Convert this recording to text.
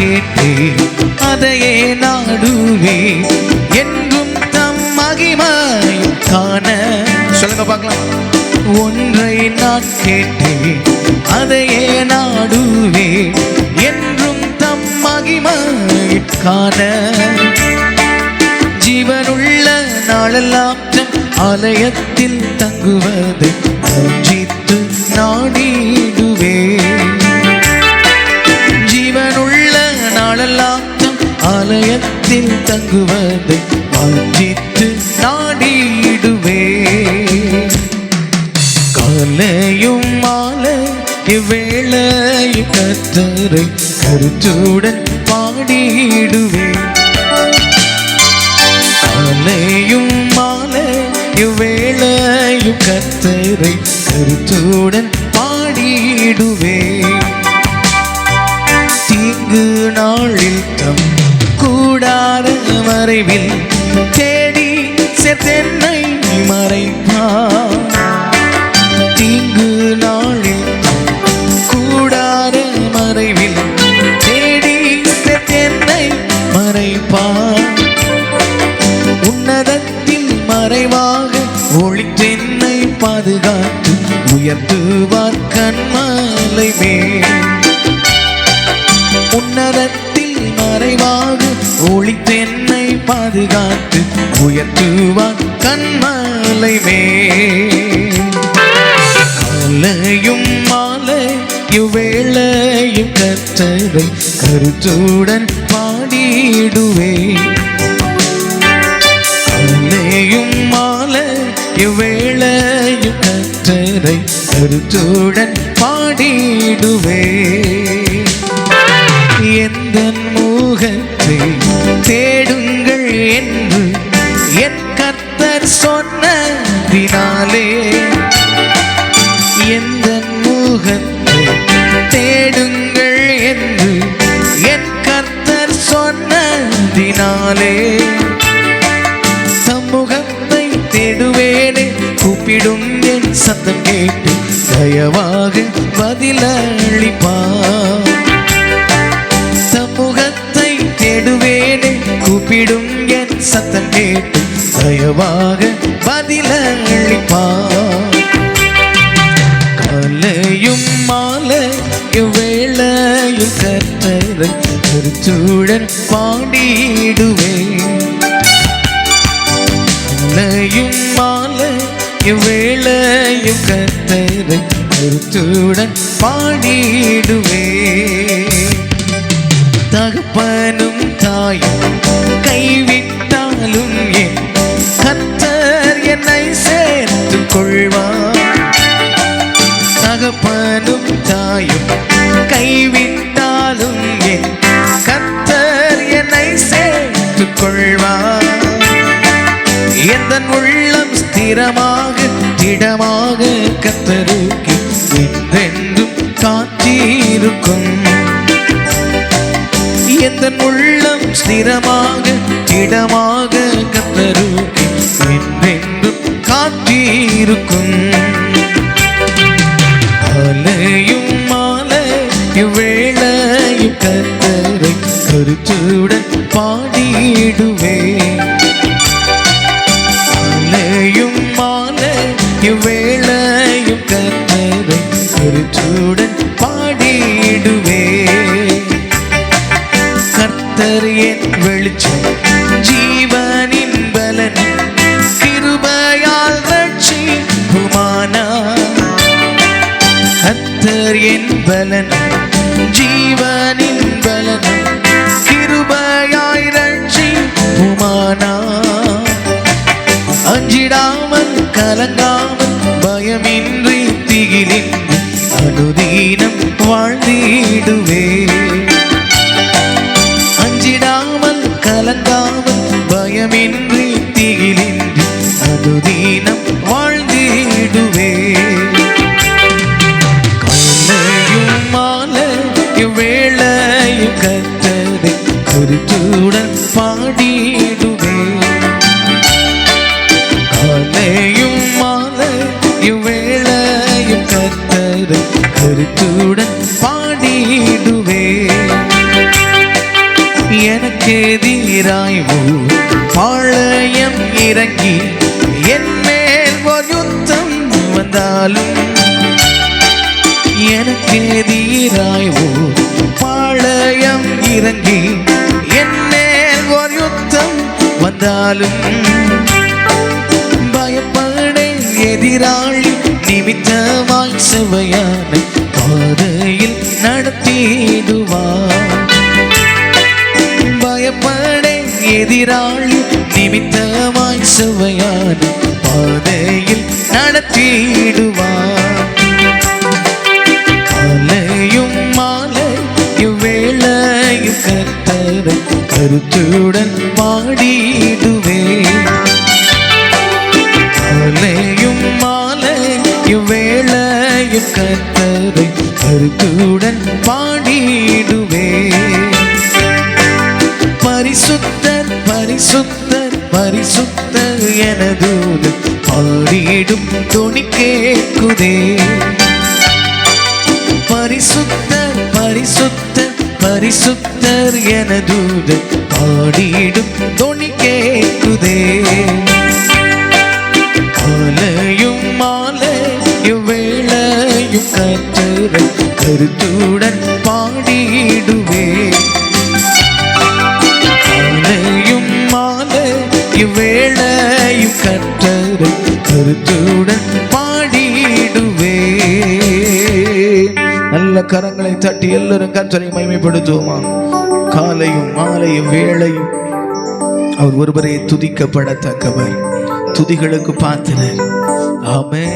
கேட்டேன் அதையே நாடுவே என்றும் தம் மகிமை காண. சொல்லுங்க பார்க்கலாம். ஒன்றை நான் கேட்டேன் அதையே நாடுவே என்றும் தம் மகிமை காண. ஜீவனுள்ள நாளெல்லாம் ஆலயத்தில் தங்குவது அஞ்சித்து ஆலயத்தில் தங்குவதை வாஞ்சித்து நாடிடுவே. காலையும் மாலை இவ்வேளையும் கத்தரை கருத்துடன் பாடிடுவே. காலையும் மாலை இவ்வேளையும் கத்தரை கருத்துடன் மறைவில் தேடி செத்தென்னை மறைப்பார் தீங்கு நாளில் கூடார மறைவில் தேடி செத்தென்னை மறைப்பார் உன்னதத்தில் மறைவாக ஒளித்தென்னை பாதுகாத்து உயர்த்துவார் கண்மாலை மேல். உன்னதத்தில் மறைவாக ஒளித்தென்னை பாதுகாத்து உயர்த்துவார் கண்மாலை மேலையும் மாலை இவ்வேளையும் கத்தரை கருத்துடன் பாடிடுவே. காலையும் மாலை இவ்வேளையும் கத்தரை கருத்துடன் பாடிடுவே. எந்த மூகத்தை தே என்று என் கர்த்தர் சொன்னதினாலே எந்த முகத்தை தேடுங்கள் என்று என் கர்த்தர் சொன்னதினாலே சமூகத்தை தேடுவேனே கூப்பிடும் என் சத்தம் கேட்டு தயவாக பதில கூப்பிடும் என் சத்தம் கேட்டு தயவாக பதிலளிப்பார் காலையும் மாலை இவ்வேளையும் கத்தரை கருத்துடன் பாடிடுவேன். காலையும் மாலை இவ்வேளையும் கத்தரை கருத்துடன் பாடிடுவேன். தகப்பனும் தாயும் கைவிட்டாலும் என் கத்தர் என்னை சேர்த்து கொள்வார் தகப்பனும் தாயும் கைவிட்டாலும் என் கத்தர் என்னை சேர்த்து கொள்வார் எந்த உள்ளம் ஸ்திரமாக திடமாக கத்தருக்கு என்றென்றும் காத்திருக்கும். எந்த உள்ளம் ஸ்திரமாக திடமாக கத்தருக்கு என்றென்றும் காத்திருக்கும். காலையும் கர்த்தர் என் பலன் ஜீவனின் பலன். கிருபையாய் ரட்சிப்புமானா அஞ்சிடாமல் கலங்காமல் பயமின்றி திகிலின் அனுதீனம் வாழ்ந்திடுவே. அஞ்சிடாமல் கலங்காமல் பயமின்றி திகிலின் அனுதீனம் கத்தரை பாடிடுவே. எனக்கெதிராய் பாளையம் இறங்கி என் மேல் ஒரு யுத்தம் வந்தாலும் எனக்கெதிராய் பாளையம் இறங்கி என் மேல் ஒரு யுத்தம் வந்தாலும் பயப்படேன் எதிராளி நிமித்தமாய் செவையான பாதையில் நடத்திடுவார் பயப்படேன் எதிராளி நிமித்தமாய் சுவையான பாதையில் நடத்திடுவார் மாலையும் மாலை இவ்வேளையும் கத்தரை கருத்துடன் பாடிடுவேன் மாலையும் மாலை இவ்வேளையும் கத்தரை கருத்துடன் பாடிடுவே. பரிசுத்தர் பரிசுத்தர் பரிசுத்தர் எனது பாடிடும் துணி கேட்குதே. பரிசுத்தர் பரிசுத்தர் பரிசுத்தர் எனது பாடிடும் துணி கேட்குதே. காலையும் மாலையும் வேளையும் கற்றரை கருத்துடன் பாடிடுவேன் மாலையும் மாலை இவ்வேளையும் கற்றரை கருத்துடன் பாடிடுவே. நல்ல கரங்களை தட்டி எல்லோரும் கற்றலை மகிமைப்படுத்துவோமா? காலையும் மாலையும் வேளையும் அவர் ஒருவரை துதிக்கப்படத்தக்கவர். துதிகளுக்கு பார்த்தனர் ஆமே